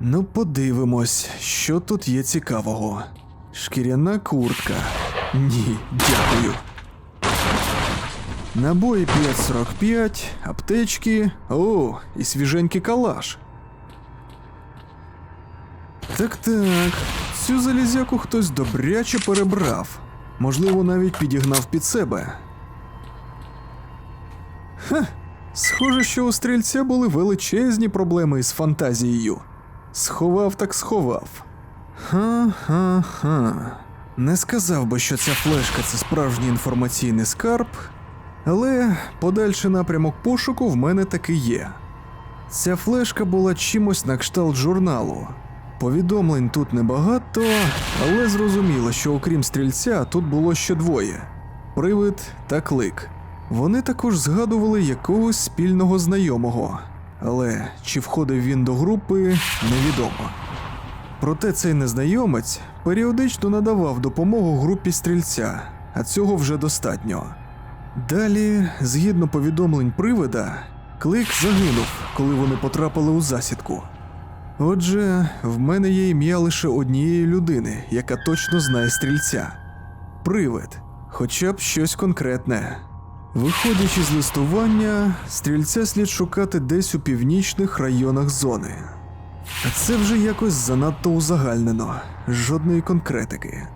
Ну, подивимось, що тут є цікавого. Шкіряна куртка. Ні, дякую. Набої 5,45, аптечки. О, і свіженький калаш. Так так, цю залізяку хтось добряче перебрав. Можливо, навіть підігнав під себе. Ха, схоже, що у стрільця були величезні проблеми із фантазією. Сховав так сховав. Ха-ха-ха. Не сказав би, що ця флешка це справжній інформаційний скарб, але подальший напрямок пошуку в мене таки є. Ця флешка була чимось на кшталт журналу. Повідомлень тут небагато, але зрозуміло, що окрім стрільця тут було ще двоє привид та клик. Вони також згадували якогось спільного знайомого, але чи входив він до групи, невідомо. Проте цей незнайомець періодично надавав допомогу групі стрільця, а цього вже достатньо. Далі, згідно повідомлень привида, клик загинув, коли вони потрапили у засідку. Отже, в мене є ім'я лише однієї людини, яка точно знає стрільця. Привид, хоча б щось конкретне. Виходячи з листування, стрільця слід шукати десь у північних районах зони. А це вже якось занадто узагальнено, жодної конкретики.